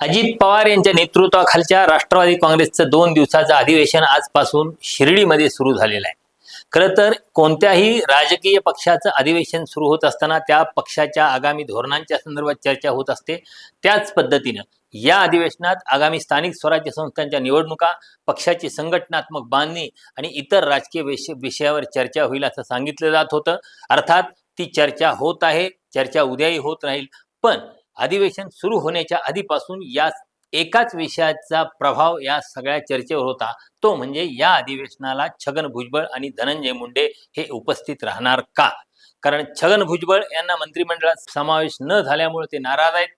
अजित पवार यांच्या नेतृत्वाखालच्या राष्ट्रवादी काँग्रेसचं दोन दिवसाचं अधिवेशन आजपासून शिर्डीमध्ये सुरू झालेलं आहे. खरं तर कोणत्याही राजकीय पक्षाचं अधिवेशन सुरू होत असताना त्या पक्षाच्या आगामी धोरणांच्या संदर्भात चर्चा होत असते. त्याच पद्धतीनं या अधिवेशनात आगामी स्थानिक स्वराज्य संस्थांच्या निवडणुका पक्षाची संघटनात्मक बांधणी आणि इतर राजकीय विषय विषयावर चर्चा होईल असं सांगितलं जात होतं. अर्थात ती चर्चा होत आहे चर्चा उद्याही होत राहील. पण अधिवेशन सुरू होण्याच्या आधीपासून या एकाच विषयाचा प्रभाव या सगळ्या चर्चेवर होता. तो म्हणजे या अधिवेशनाला छगन भुजबळ आणि धनंजय मुंडे हे उपस्थित राहणार का? कारण छगन भुजबळ यांना मंत्रिमंडळात समावेश न झाल्यामुळे ते नाराज आहेत.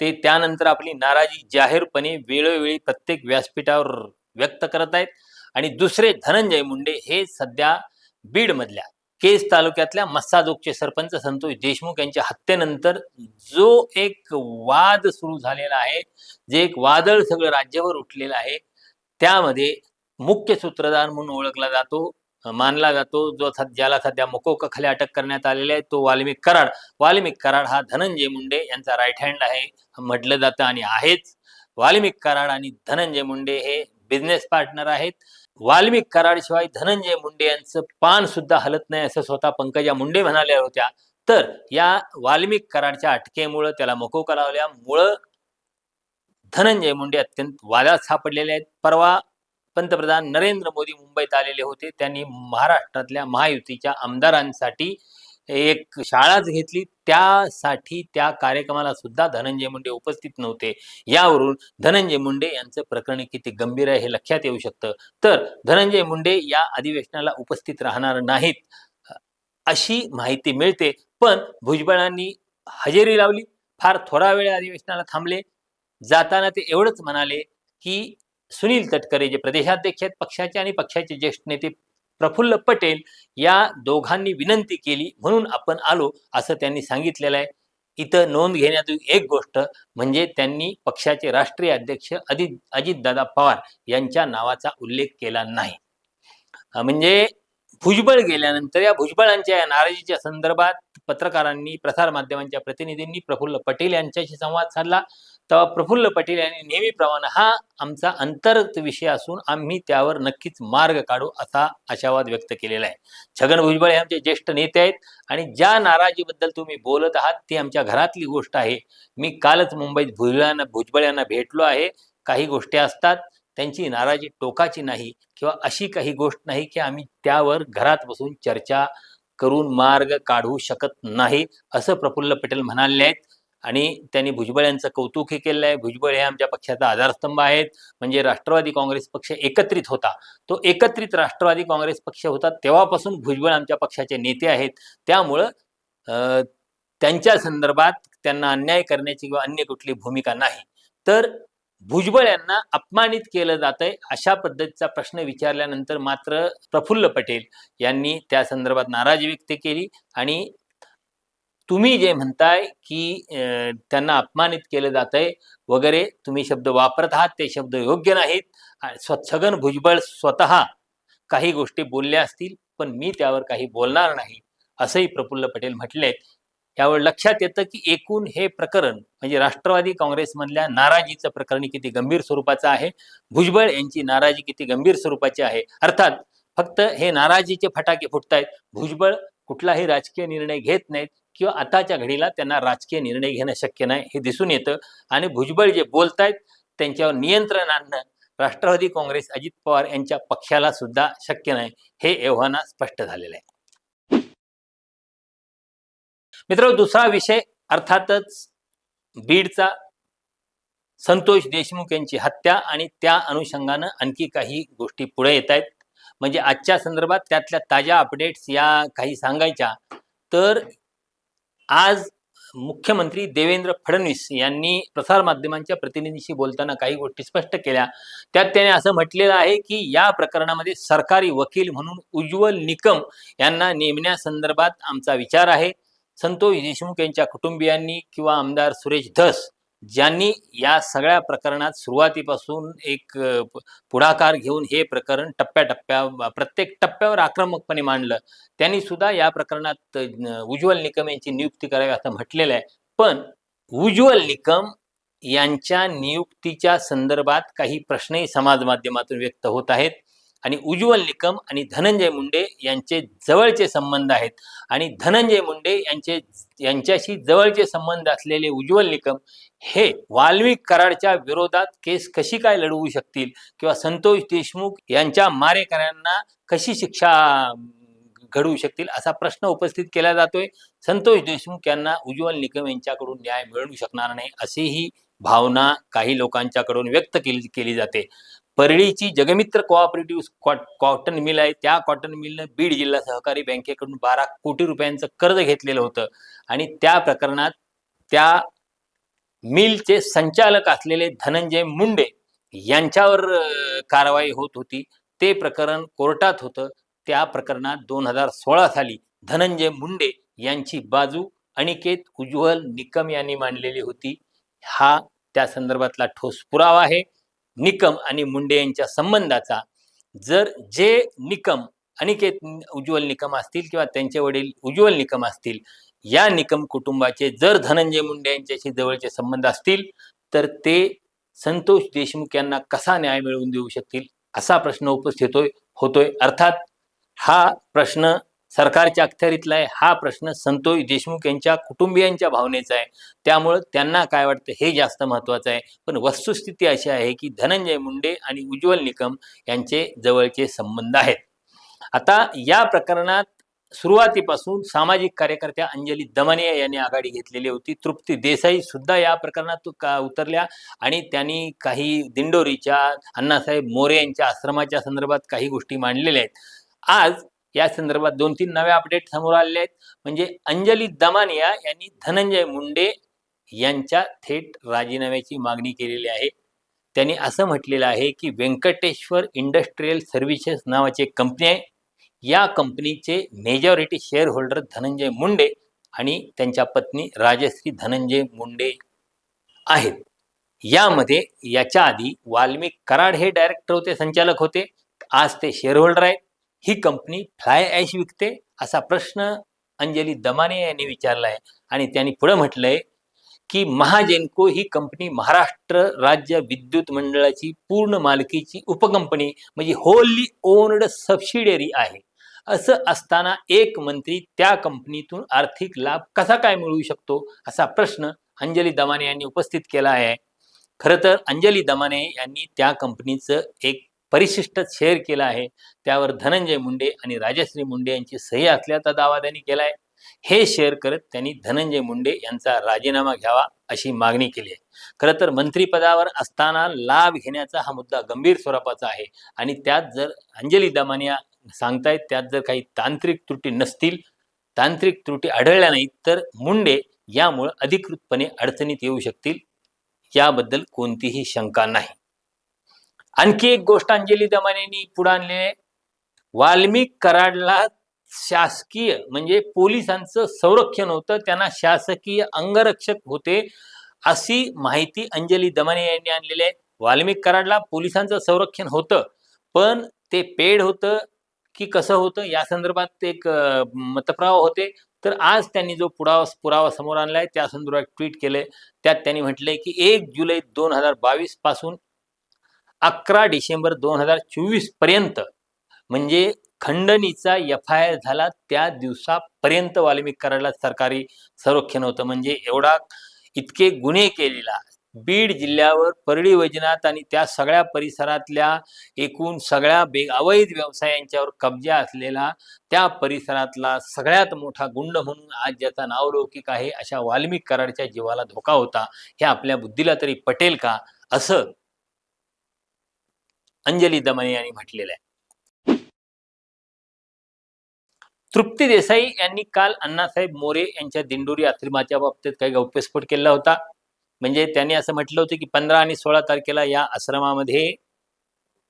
ते त्यानंतर आपली नाराजी जाहीरपणे वेळोवेळी प्रत्येक व्यासपीठावर व्यक्त करत आहेत. आणि दुसरे धनंजय मुंडे हे सध्या बीडमधल्या केज तालुक्यातल्या मस्साजोगचे सरपंच संतोष देशमुख यांच्या हत्येनंतर जो एक वाद सुरू झालेला आहे जे एक वादळ सगळं राज्यभर उठलेलं आहे त्यामध्ये मुख्य सूत्रधार म्हणून ओळखला जातो मानला जातो जो ज्याला सध्या मकोकाखाली अटक करण्यात आलेला आहे तो वाल्मिक कराड. वाल्मिक कराड हा धनंजय मुंडे यांचा राईट हँड आहे म्हटलं जातं आणि आहेच. वाल्मिक कराड आणि धनंजय मुंडे हे बिझनेस पार्टनर आहेत. वाल्मिक कराडशिवाय धनंजय मुंडे यांचं पान सुद्धा हलत नाही असं स्वतः पंकजा मुंडे म्हणाल्या होत्या. तर या वाल्मिक कराडच्या अटकेमुळं त्याला मकोका लावल्यामुळं धनंजय मुंडे अत्यंत वादात सापडलेले आहेत. परवा पंतप्रधान नरेंद्र मोदी मुंबईत आलेले होते. त्यांनी महाराष्ट्रातल्या महायुतीच्या आमदारांसाठी एक शाळाच घेतली. त्यासाठी त्या कार्यक्रमाला सुद्धा धनंजय मुंडे उपस्थित नव्हते. यावरून धनंजय मुंडे यांचं प्रकरण किती गंभीर आहे हे लक्षात येऊ शकतं. तर धनंजय मुंडे या अधिवेशनाला उपस्थित राहणार नाहीत अशी माहिती मिळते. पण भुजबळांनी हजेरी लावली. फार थोडा वेळ अधिवेशनाला थांबले. जाताना ते एवढंच म्हणाले की सुनील तटकरे जे प्रदेशाध्यक्ष आहेत पक्षाचे आणि पक्षाचे ज्येष्ठ नेते प्रफुल्ल पटेल या दोघांनी विनंती केली म्हणून आपण आलो असं त्यांनी सांगितलेलं आहे. इथं नोंद घेण्यात एक गोष्ट म्हणजे त्यांनी पक्षाचे राष्ट्रीय अध्यक्ष अजित अजितदादा पवार यांच्या नावाचा उल्लेख केला नाही. म्हणजे भुजबळ गेल्यानंतर या भुजबळांच्या या नाराजीच्या संदर्भात पत्रकारांनी प्रसारमाध्यमांच्या प्रतिनिधींनी प्रफुल्ल पटेल यांच्याशी संवाद साधला. तेव्हा प्रफुल्ल पटेल यांनी नेहमीप्रमाणे हा आमचा अंतर्गत विषय असून आम्ही त्यावर नक्कीच मार्ग काढू असा आशावाद व्यक्त केलेला आहे. छगन भुजबळ हे आमचे ज्येष्ठ नेते आहेत आणि ज्या नाराजीबद्दल तुम्ही बोलत आहात ती आमच्या घरातली गोष्ट आहे. मी कालच मुंबईत भुजबळांना भुजबळ यांना भेटलो आहे. काही गोष्टी असतात त्यांची नाराजी टोकाची नाही किंवा अशी काही गोष्ट नाही की आम्ही त्यावर घरात बसून चर्चा करून मार्ग काढू शकत नाही असं प्रफुल्ल पटेल म्हणाले आहेत. आणि त्यांनी भुजबळ यांचं कौतुकही केलं आहे. भुजबळ हे आमच्या पक्षाचा आधारस्तंभ आहेत. म्हणजे राष्ट्रवादी काँग्रेस पक्ष एकत्रित होता. तो एकत्रित राष्ट्रवादी काँग्रेस पक्ष होता. तेव्हापासून भुजबळ आमच्या पक्षाचे नेते आहेत. त्यामुळं त्यांच्या संदर्भात त्यांना अन्याय करण्याची किंवा अन्य कुठली भूमिका नाही. तर भुजबळ यांना अपमानित केलं जातंय अशा पद्धतीचा प्रश्न विचारल्यानंतर मात्र प्रफुल्ल पटेल यांनी त्या संदर्भात नाराजी व्यक्त केली आणि तुम्ही जे म्हणताय की त्यांना अपमानित केलं जातंय वगैरे तुम्ही शब्द वापरत आहात ते शब्द योग्य नाहीत. स्व- छगन भुजबळ स्वतः काही गोष्टी बोलल्या असतील पण मी त्यावर काही बोलणार नाही असंही प्रफुल्ल पटेल म्हटलेत. यावर लक्षात येतं की एकूण हे प्रकरण म्हणजे राष्ट्रवादी काँग्रेसमधल्या नाराजीचं प्रकरण किती गंभीर स्वरूपाचं आहे भुजबळ यांची नाराजी किती गंभीर स्वरूपाची आहे. अर्थात फक्त हे नाराजीचे फटाके फुटतायत भुजबळ कुठलाही राजकीय निर्णय घेत नाहीत किंवा आताच्या घडीला त्यांना राजकीय निर्णय घेणं शक्य नाही हे दिसून येतं. आणि भुजबळ जे बोलतायत त्यांच्यावर नियंत्रण आणणं राष्ट्रवादी काँग्रेस अजित पवार यांच्या पक्षाला सुद्धा शक्य नाही हे एव्हाना स्पष्ट झालेलं आहे. मित्र दुसरा विषय अर्थातच बीडचा संतोष देशमुख यांची हत्या आणि त्या अनुषंगानं आणखी काही गोष्टी पुढे येत आहेत. म्हणजे आजच्या संदर्भात त्यातल्या ताज्या अपडेट्स या काही सांगायच्या. तर आज मुख्यमंत्री देवेंद्र फडणवीस यांनी प्रसारमाध्यमांच्या प्रतिनिधीशी बोलताना काही गोष्टी स्पष्ट केल्या. त्यात त्याने असं म्हटलेलं आहे की या प्रकरणामध्ये सरकारी वकील म्हणून उज्ज्वल निकम यांना नेमण्यासंदर्भात आमचा विचार आहे. संतोष देशमुख यांच्या कुटुंबियांनी किंवा आमदार सुरेश धस ज्यांनी या सगळ्या प्रकरणात सुरुवातीपासून एक पुढाकार घेऊन हे प्रकरण टप्प्याटप्प्या प्रत्येक टप्प्यावर आक्रमकपणे मांडलं. त्यांनी सुद्धा या प्रकरणात उज्ज्वल निकम यांची नियुक्ती करावी असं म्हटलेलं आहे. पण उज्ज्वल निकम यांच्या नियुक्तीच्या संदर्भात काही प्रश्नही समाज माध्यमातून व्यक्त होत आहेत. आणि उज्ज्वल निकम आणि धनंजय मुंडे यांचे जवळचे संबंध आहेत. आणि धनंजय मुंडे यांचे यांच्याशी जवळचे संबंध असलेले उज्ज्वल निकम हे वाल्मिक कराडच्या विरोधात केस कशी काय लढवू शकतील? किंवा संतोष देशमुख यांच्या मारेकऱ्यांना कशी शिक्षा घडवू शकतील? असा प्रश्न उपस्थित केला जातोय. संतोष देशमुख यांना उज्ज्वल निकम यांच्याकडून न्याय मिळू शकणार नाही अशीही भावना काही लोकांच्याकडून व्यक्त केली केली जाते. परळीची जगमित्र कोऑपरेटिव्ह कॉटन मिल आहे. त्या कॉटन मिलनं बीड जिल्हा सहकारी बँकेकडून बारा कोटी रुपयांचं कर्ज घेतलेलं होतं. आणि त्या प्रकरणात त्या मिलचे संचालक असलेले धनंजय मुंडे यांच्यावर कारवाई होत होती. ते प्रकरण कोर्टात होतं. त्या प्रकरणात दोन हजार सोळा साली धनंजय मुंडे यांची बाजू अनिकेत उज्ज्वल निकम यांनी मांडलेली होती. हा त्या संदर्भातला ठोस पुरावा आहे. निकम आणि मुंडे यांच्या संबंधाचा जर जे निकम अनिकेत उज्ज्वल निकम असतील किंवा त्यांचे वडील उज्ज्वल निकम असतील या निकम कुटुंबाचे जर धनंजय मुंडे यांच्याशी जवळचे संबंध असतील तर ते संतोष देशमुख यांना कसा न्याय मिळवून देऊ शकतील असा प्रश्न उपस्थित होतोय होतोय. अर्थात हा प्रश्न सरकारच्या अखत्यारीतला आहे. हा प्रश्न संतोष देशमुख यांच्या कुटुंबियांच्या भावनेचा आहे. त्यामुळं त्यांना काय वाटतं हे जास्त महत्त्वाचं आहे. पण वस्तुस्थिती अशी आहे की धनंजय मुंडे आणि उज्ज्वल निकम यांचे जवळचे संबंध आहेत. आता या प्रकरणात सुरुवातीपासून सामाजिक कार्यकर्त्या अंजली दमनिया यांनी आघाडी घेतलेली होती. तृप्ती देसाई सुद्धा या प्रकरणात का उतरल्या आणि त्यांनी काही दिंडोरीच्या अण्णासाहेब मोरे यांच्या आश्रमाच्या संदर्भात काही गोष्टी मांडलेल्या आहेत. आज या संदर्भात दोन तीन नवे अपडेट समोर आलेले आहेत. म्हणजे अंजली दमानिया यांनी धनंजय मुंडे यांच्या थेट राजीनाम्याची मागणी केलेली आहे. त्यांनी असं म्हटलेलं आहे की व्यंकटेश्वर इंडस्ट्रीयल सर्व्हिसेस नावाची एक कंपनी आहे. या कंपनीचे majority share holder Dhananjay Munde आणि त्यांच्या पत्नी राजश्री धनंजय मुंडे आहेत. यामध्ये याच्या आधी वाल्मिक कराड हे डायरेक्टर होते संचालक होते. आज ते शेअर होल्डर आहेत. ही कंपनी फ्लाय ॲश विकते असा प्रश्न अंजली दमाने यांनी विचारला आहे आणि त्यांनी पुढे म्हटलंय की महाजेनको ही कंपनी महाराष्ट्र राज्य विद्युत मंडळाची पूर्ण मालकीची उपकंपनी म्हणजे होली ओन्ड सबसिडियरी आहे. असं असताना एक मंत्री त्या कंपनीतून आर्थिक लाभ कसा काय मिळवू शकतो असा प्रश्न अंजली दमाने यांनी उपस्थित केला आहे. खरं तर अंजली दमाने यांनी त्या कंपनीचं एक परिशिष्ट शेअर केलं आहे. त्यावर धनंजय मुंडे आणि राजश्री मुंडे यांची सही असल्याचा दावा त्यांनी केलाय. हे शेअर करत त्यांनी धनंजय मुंडे यांचा राजीनामा घ्यावा अशी मागणी केली आहे. खरं तर मंत्रिपदावर असताना लाभ घेण्याचा हा मुद्दा गंभीर स्वरूपाचा आहे आणि त्यात जर अंजली दमानिया सांगतायत त्यात जर काही तांत्रिक त्रुटी नसतील तांत्रिक त्रुटी आढळल्या नाहीत तर मुंडे यामुळे अधिकृतपणे अडचणीत येऊ शकतील. याबद्दल कोणतीही शंका नाही. आणखी एक गोष्ट अंजली दमानेनी पुढे आणली वाल्मिक कराडला शासकीय म्हणजे पोलिसांचं संरक्षण होतं त्यांना शासकीय अंगरक्षक होते अशी माहिती अंजली दमाने यांनी आणलेली आहे. वाल्मिक कराडला पोलिसांचं संरक्षण होतं पण ते पेड होतं की कसं होतं या संदर्भात एक मतप्रवाह होते. तर आज त्यांनी जो पुरावा पुरावा समोर आणलाय त्या संदर्भात ट्विट केलंय. त्यात त्यांनी म्हटलंय की एक जुलै दोन हजार बावीसपासून अकरा डिसेंबर दोन हजार चोवीसपर्यंत म्हणजे खंडणीचा एफ आय आर झाला त्या दिवसापर्यंत वाल्मिक कराडला सरकारी संरक्षण होतं. म्हणजे एवढा इतके गुन्हे केलेला. बीड जिल्ह्यावर परळी वैजनाथ आणि त्या सगळ्या परिसरातल्या एकूण सगळ्या बे अवैध व्यवसायांच्यावर कब्जा असलेला त्या परिसरातला सगळ्यात मोठा गुंड म्हणून आज ज्याचा नावलौकिक आहे अशा वाल्मिक कराडच्या जीवाला धोका होता हे आपल्या बुद्धीला तरी पटेल का? असं अंजली दमने यांनी म्हटलेलं आहे. तृप्ती देसाई यांनी काल अण्णासाहेब मोरे यांच्या दिंडोरी आश्रमाच्या बाबतीत काही गौप्यस्फोट केला होता. म्हणजे त्यांनी असं म्हटलं होतं की पंधरा आणि सोळा तारखेला या आश्रमामध्ये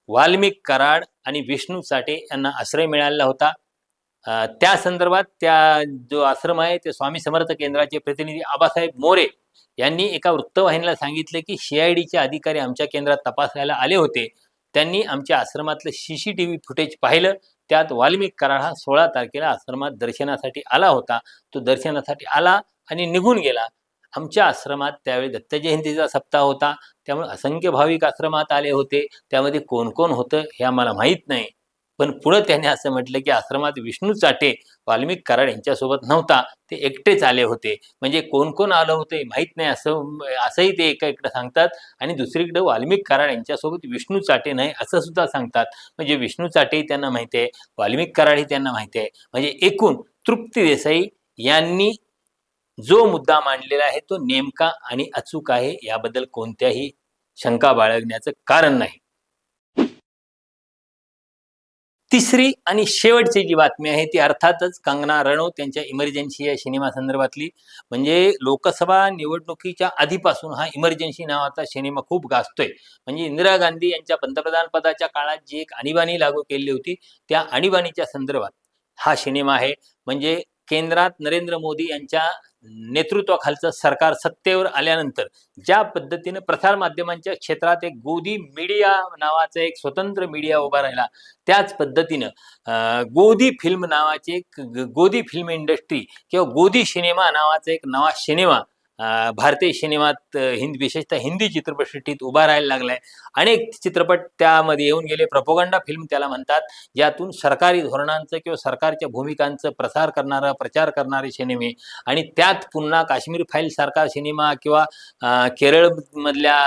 वाल्मिक कराड आणि विष्णू साठे यांना आश्रय मिळालेला होता. त्या संदर्भात त्या जो आश्रम आहे ते स्वामी समर्थ केंद्राचे प्रतिनिधी आबासाहेब मोरे यांनी एका वृत्तवाहिनीला सांगितले की सीआयडीचे अधिकारी आमच्या केंद्रात तपासायला आले होते. त्यांनी आमच्या आश्रमातलं शीशी टी व्ही फुटेज पाहिलं. त्यात वाल्मिक कराड हा सोळा तारखेला आश्रमात दर्शनासाठी आला होता. तो दर्शनासाठी आला आणि निघून गेला. आमच्या आश्रमात त्यावेळी दत्त जयंतीचा सप्ताह होता. त्यामुळे असंख्य भाविक आश्रमात आले होते. त्यामध्ये कोण कोण होतं हे आम्हाला माहीत नाही. पण पुढं त्याने असं म्हटलं की आश्रमात विष्णू चाटे वाल्मिक कराड यांच्यासोबत नव्हता. ते एकटेच आले होते. म्हणजे कोण कोण आलं होते माहीत नाही असं असंही ते एका इकडं सांगतात. आणि दुसरीकडं वाल्मिक कराड यांच्यासोबत विष्णू चाटे नाही असं सुद्धा सांगतात. म्हणजे विष्णू चाटेही त्यांना माहिती आहे वाल्मिक कराडही त्यांना माहिती आहे. म्हणजे एकूण तृप्ती देसाई यांनी जो मुद्दा मांडलेला आहे तो नेमका आणि अचूक आहे. याबद्दल कोणत्याही शंका बाळगण्याचं कारण नाही. तिसरी आणि शेवटची जी बातमी आहे ती अर्थातच कंगना रणौत यांच्या इमर्जन्सी या सिनेमा संदर्भातली. म्हणजे लोकसभा निवडणुकीच्या आधीपासून हा इमर्जन्सी नावाचा सिनेमा खूप गाजतोय. म्हणजे इंदिरा गांधी यांच्या पंतप्रधान पदाच्या काळात जी एक आणीबाणी लागू केली होती त्या आणीबाणीच्या संदर्भात हा सिनेमा आहे. म्हणजे केंद्रात नरेंद्र मोदी यांच्या नेतृत्वाखालचं सरकार सत्तेवर आल्यानंतर ज्या पद्धतीने प्रसारमाध्यमांच्या क्षेत्रात एक गोदी मीडिया नावाचा एक स्वतंत्र मीडिया उभा राहिला त्याच पद्धतीनं गोदी फिल्म नावाचे एक ग- गोदी फिल्म इंडस्ट्री किंवा गोदी सिनेमा नावाचा एक नवा सिनेमा भारतीय सिनेमात हिंदी हिंद विशेषतः हिंदी चित्रपटसृष्टीत उभा राहायला लागलाय. अनेक चित्रपट त्यामध्ये येऊन गेले. प्रपोगंडा फिल्म त्याला म्हणतात ज्यातून सरकारी धोरणांचं किंवा सरकारच्या भूमिकांचं प्रसार करणारा प्रचार करणारे सिनेमे आणि त्यात पुन्हा काश्मीर फाईल सारखा सिनेमा किंवा केरळमधल्या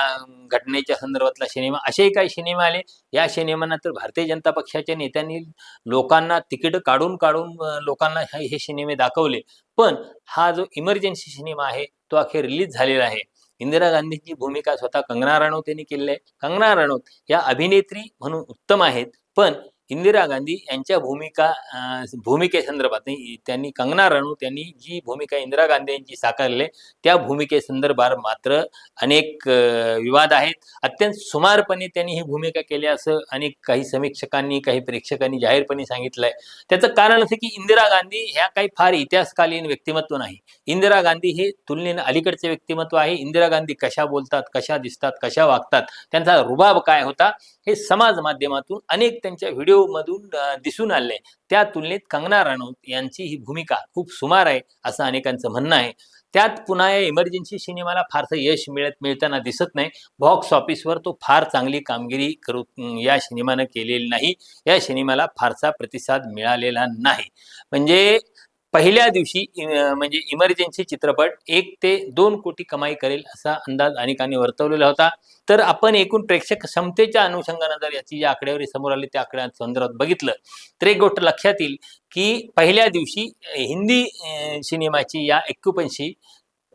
घटनेच्या संदर्भातला सिनेमा असेही काही सिनेमे आले. या सिनेमानंतर भारतीय जनता पक्षाच्या नेत्यांनी लोकांना तिकीट काढून काढून लोकांना हे हे सिनेमे दाखवले. पण हा जो इमर्जन्सी सिनेमा आहे तो अखेर रिलीज झालेला आहे. इंदिरा गांधींची भूमिका स्वतः कंगना राणौत यांनी केलेली आहे. कंगना राणौत या अभिनेत्री म्हणून उत्तम आहेत. पण इंदिरा गांधी यांच्या भूमिका भूमिकेसंदर्भात त्यांनी कंगना रणू यांनी जी भूमिका इंदिरा गांधी यांची साकारली त्या भूमिकेसंदर्भात मात्र अनेक विवाद आहेत. अत्यंत सुमारपणे त्यांनी ही भूमिका केली असं अनेक काही समीक्षकांनी काही प्रेक्षकांनी जाहीरपणे सांगितलं आहे. त्याचं कारण असं की इंदिरा गांधी ह्या काही फार इतिहासकालीन व्यक्तिमत्व नाही. इंदिरा गांधी हे तुलनेनं अलीकडचे व्यक्तिमत्व आहे. इंदिरा गांधी कशा बोलतात कशा दिसतात कशा वागतात त्यांचा रुबाब काय होता हे समाज माध्यमातून अनेक त्यांच्या व्हिडिओ मधून दिसून आले. त्या तुलनेत कंगना राणौत यांची ही भूमिका खूप सुमार आहे असं अनेकांचं म्हणणं आहे. त्यात पुन्हा या इमर्जन्सी सिनेमाला फारसं यश मिळत मिळताना दिसत नाही. बॉक्स ऑफिसवर तो फार चांगली कामगिरी करू या सिनेमानं केलेली नाही. या सिनेमाला फारसा प्रतिसाद मिळालेला नाही. म्हणजे पहिल्या दिवशी म्हणजे इमर्जन्सी चित्रपट एक ते दोन कोटी कमाई करेल असा अंदाज अनेकांनी वर्तवलेला होता. तर आपण एकूण प्रेक्षक क्षमतेच्या अनुषंगानं जर याची जी आकडेवारी समोर आली त्या आकड्या संदर्भात बघितलं तर एक गोष्ट लक्षात येईल की पहिल्या दिवशी हिंदी सिनेमाची या एक्युपन्सी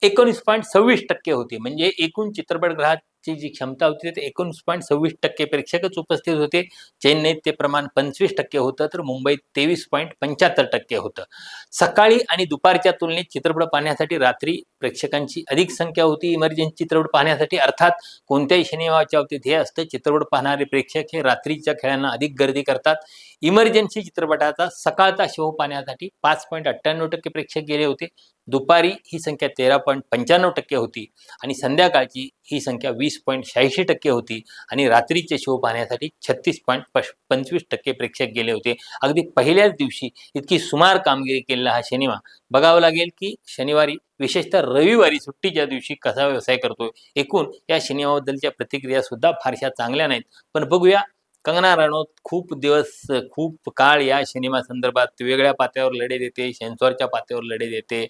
एकोणीस पॉईंट सव्वीस टक्के होती. म्हणजे एकूण चित्रपटगृहात ची जी क्षमता होती ते एकोणीस पॉईंट सव्वीस टक्के प्रेक्षकच उपस्थित होते. चेन्नईत ते प्रमाण पंचवीस टक्के होतं तर मुंबईत तेवीस पॉईंट पंच्याहत्तर टक्के होतं. सकाळी आणि दुपारच्या तुलनेत चित्रपट पाहण्यासाठी रात्री प्रेक्षकांची अधिक संख्या होती. इमर्जन्सी चित्रपट पाहण्यासाठी अर्थात कोणत्याही सिनेमाच्या बाबतीत हे असतं चित्रपट पाहणारे प्रेक्षक हे रात्रीच्या खेळांना अधिक गर्दी करतात. इमर्जन्सी चित्रपटाचा सकाळचा शो पाहण्यासाठी पाच पॉईंट अठ्ठ्याण्णव टक्के प्रेक्षक गेले होते. दुपारी ही संख्या तेरा पॉईंट पंच्याण्णव टक्के होती. आणि संध्याकाळची ही संख्या वीस पॉईंट शहाऐंशी टक्के होती आणि रात्रीचे शो पाहण्यासाठी छत्तीस पॉईंट पश पंचवीस टक्के प्रेक्षक गेले होते. अगदी पहिल्याच दिवशी इतकी सुमार कामगिरी केलेला हा सिनेमा बघावं लागेल की शनिवारी विशेषतः रविवारी सुट्टीच्या दिवशी कसा व्यवसाय करतोय. एकूण या सिनेमाबद्दलच्या प्रतिक्रिया सुद्धा फारशा चांगल्या नाहीत. पण बघूया कंगना राणौत खूप दिवस खूप काळ या सिनेमा संदर्भात वेगळ्या पात्यावर लढे देते सेन्सॉरच्या पात्यावर लढे देते.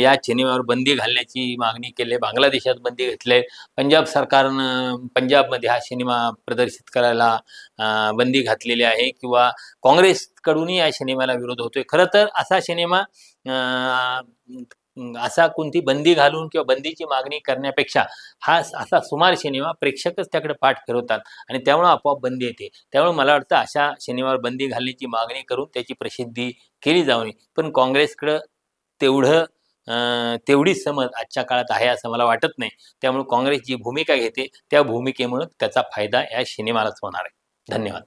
या सिनेमावर बंदी घालण्याची मागणी केली बांगलादेशात बंदी घेतले. पंजाब सरकारनं पंजाबमध्ये हा सिनेमा प्रदर्शित करायला बंदी घातलेली आहे किंवा काँग्रेसकडूनही या सिनेमाला विरोध होतोय. खरं तर असा सिनेमा असा कोणती बंदी घालून किंवा बंदीची मागणी करण्यापेक्षा हा असा सुमार सिनेमा प्रेक्षकच त्याकडे पाठ फिरवतात आणि त्यामुळं आपोआप बंदी येते. त्यामुळे मला वाटतं अशा सिनेमावर बंदी घालण्याची मागणी करून त्याची प्रसिद्धी केली जाऊ नये पण काँग्रेसकडं तेवढं अं, तेवढी समज आजच्या काळात आहे असं मला वाटत नाही. त्यामुळे काँग्रेस जी भूमिका घेते त्या भूमिकेमुळे त्याचा फायदा या सिनेमालाच होणार आहे. धन्यवाद.